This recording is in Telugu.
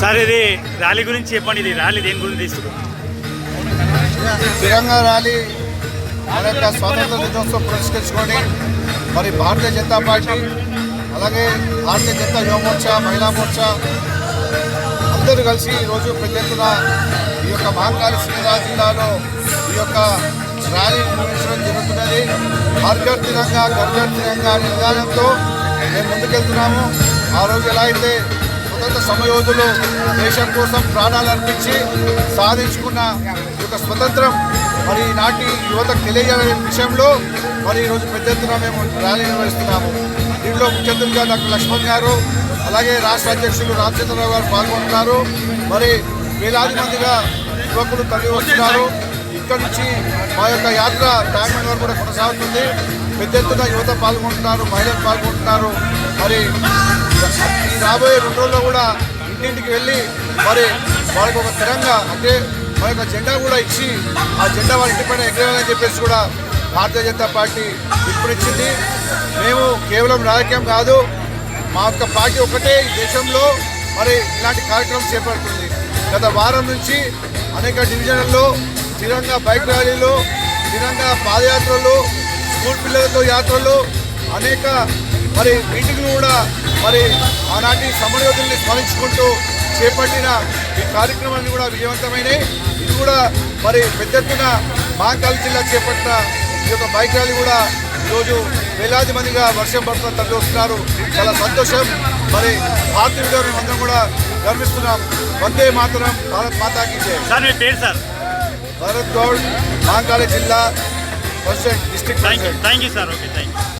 సార్ ఇది ర్యాలీ గురించి చెప్పండి. ఇది ర్యాలీ దేని గురించి తీసుకున్నాం తిరంగా ర్యాలీ మన యొక్క స్వాతంత్ర దినోత్సవం పురస్కరించుకొని మరి భారతీయ జనతా పార్టీ అలాగే భారతీయ జనతా యువ మోర్చా మహిళా మోర్చా అందరూ కలిసి ఈరోజు పెద్ద ఎత్తున ఈ యొక్క మహంకాళి శ్రీరాజ్ జిల్లాలో ఈ యొక్క ర్యాలీ నిర్వహించడం జరుగుతున్నది. హర్ఘర్ తిరంగా గర్ఘర్ తిరంగా అనే విధానంతో మేము ముందుకెళ్తున్నాము. ఆ రోజు ఎలా అయితే స్వతంత్ర సమయోధులు దేశం కోసం ప్రాణాలు అర్పించి సాధించుకున్న ఈ యొక్క స్వతంత్రం మరి ఈనాటి యువతకు తెలియజేయని విషయంలో మరి ఈరోజు పెద్ద ఎత్తున మేము ర్యాలీ నిర్వహిస్తున్నాము. దీంట్లో ముఖ్య అతిథిగా డాక్టర్ లక్ష్మణ్ గారు అలాగే రాష్ట్ర అధ్యక్షులు రామచంద్రరావు గారు పాల్గొంటున్నారు. మరి వేలాది మందిగా యువకులు తరలి వస్తున్నారు ఇక్కడి నుంచి మా యొక్క యాత్ర ట్యాంక్ వరకు కూడా కొనసాగుతుంది. పెద్ద ఎత్తున యువత పాల్గొంటున్నారు మహిళలు పాల్గొంటున్నారు. మరి ఈ రాబోయే రెండు రోజుల్లో కూడా ఇంటింటికి వెళ్ళి మరి వాళ్ళకి ఒక తిరంగా అంటే మన యొక్క జెండా కూడా ఇచ్చి ఆ జెండా వాళ్ళ ఇంటి పైన ఎగరేయాలని చెప్పేసి కూడా భారతీయ జనతా పార్టీ ఇచ్చింది మేము కేవలం రాజకీయం కాదు మా యొక్క పార్టీ ఒకటే ఈ దేశంలో మరి ఇలాంటి కార్యక్రమం చేపడుతుంది. గత వారం నుంచి అనేక డివిజన్లలో స్థిరంగా బైక్ ర్యాలీలు స్థిరంగా పాదయాత్రలు స్కూల్ పిల్లలతో యాత్రలు అనేక మరి మీటింగ్లు కూడా మరి ఆనాటి సమరయోధుల్ని స్మరించుకుంటూ చేపట్టిన ఈ కార్యక్రమాన్ని కూడా విజయవంతమైనవి ఇది కూడా మరి పెద్ద ఎత్తున మహాకాళి జిల్లా చేపట్టిన ఈ యొక్క బైక్ ర్యాలీ కూడా ఈరోజు వేలాది మందిగా వర్షం పడుతున్న తరలి వస్తున్నారు. చాలా సంతోషం. మరి భారతీయులుగా మేము అందరం కూడా గర్విస్తున్నాం. వందే మాతరం భారత్ మాతాకి సార్ భరత్ గౌడ్ మహాకాళి జిల్లా First check, stick first check. Thank you, sir. Okay, thank you.